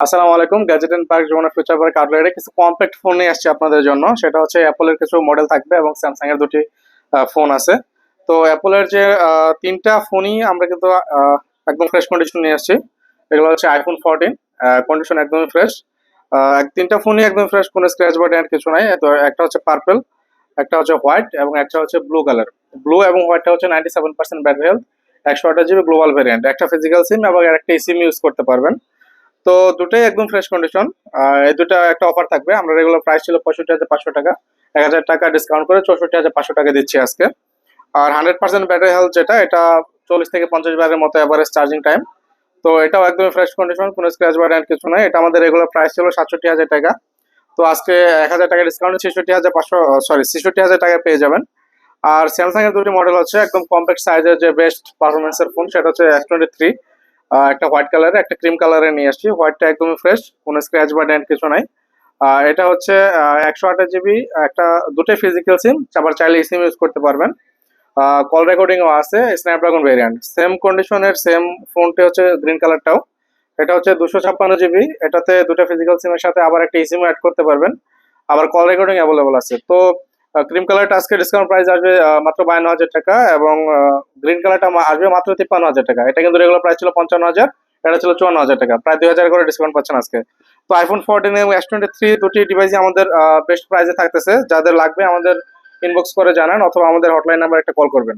আসসালামু আলাইকুম gadget and park জীবনের ফিউচার পার্ক আউটলেটে কিছু কম্প্যাক্ট ফোন নিয়ে আসছে আপনাদের জন্য। সেটা হচ্ছে অ্যাপলের কিছু মডেল থাকবে এবং স্যামসাং এর দুটি ফোন আছে। তো অ্যাপলের যে তিনটা ফোনই আমরা কিন্তু একদম ফ্রেশ কন্ডিশন নিয়ে আসছি। এগুলো হচ্ছে আইফোন ফোরটিন কন্ডিশন একদমই ফ্রেশ তিনটা ফোনই একদম ফ্রেশ কোনো স্ক্র্যাচ বা ড্যান্ট কিছু নাই। তো একটা হচ্ছে পার্পল একটা হচ্ছে হোয়াইট এবং একটা হচ্ছে ব্লু কালার ব্লু এবং হোয়াইটটা হচ্ছে ninety seven percent battery health একশো আঠাশ জিবি গ্লোবাল ভ্যারিয়েন্ট একটা ফিজিক্যাল সিম এবং একটা সিম ইউজ করতে পারবেন। তো দুটোই একদম ফ্রেশ কন্ডিশন আর এই দুটো একটা অফার থাকবে। আমরা রেগুলার প্রাইস ছিল পঁয়ষট্টি হাজার পাঁচশো টাকা। এক হাজার টাকা ডিসকাউন্ট করে চৌষট্টি হাজার পাঁচশো টাকা দিচ্ছি আজকে। আর হান্ড্রেড পার্সেন্ট ব্যাটারি হেলথ যেটা, এটা চল্লিশ থেকে পঞ্চাশ বারের মতো অ্যাভারেজ চার্জিং টাইম তো এটাও একদমই ফ্রেশ কন্ডিশন কোনো স্ক্র্যাচ বা ড্যান্ট কিছু নয়। এটা আমাদের রেগুলার প্রাইস ছিল সাতষট্টি হাজার টাকা। তো আজকে এক হাজার টাকা ডিসকাউন্ট ছেষট্টি হাজার পাঁচশো সরি ছেষট্টি হাজার টাকা পেয়ে যাবেন। আর স্যামসাং এর দুটি মডেল হচ্ছে একদম কম্প্যাক্ট সাইজের যে বেস্ট পারফরমেন্সের ফোন সেটা হচ্ছে এস টোয়েন্টি থ্রি একটা হোয়াইট কালারে একটা ক্রিম কালারে নিয়ে আসছি। হোয়াইটটা একদমই ফ্রেশ কোনো স্ক্র্যাচ বা ড্যান্ট কিছু নাই। এটা হচ্ছে একশো আঠাশ জিবি একটা দুটোই ফিজিক্যাল সিম আবার চাইলে সিম ইউজ করতে পারবেন। কল রেকর্ডিংও আছে স্ন্যাপড্রাগন ভেরিয়েন্ট সেম কন্ডিশনের সেম ফোনটি হচ্ছে গ্রিন কালারটাও এটা হচ্ছে দুশো ছাপ্পান্ন জিবি এটাতে দুটো ফিজিক্যাল সিমের সাথে আবার একটা ইসিমও অ্যাড করতে পারবেন। আবার কল রেকর্ডিং অ্যাভেলেবল আছে। তো ক্রিম কালারটা আজকে ডিসকাউন্ট প্রাইস আসবে মাত্র বায়ান্ন হাজার টাকা এবং গ্রিন কালারটা আসবে মাত্র তিপ্পান্ন হাজার টাকা। এটা কিন্তু রেগুলার প্রাইস ছিল পঞ্চান্ন হাজার, এটা ছিল চুয়ান্ন হাজার টাকা। প্রায় দুই হাজার করে ডিসকাউন্ট পাচ্ছেন আজকে। তো আইফোন ফোরটিন এবং এস টোয়েন্টি থ্রি দুটি ডিভাইসই আমাদের বেস্ট প্রাইসে থাকতেছে। যাদের লাগবে আমাদের ইনবক্স করে জানান অথবা আমাদের হটলাইন নাম্বার একটা কল করবেন।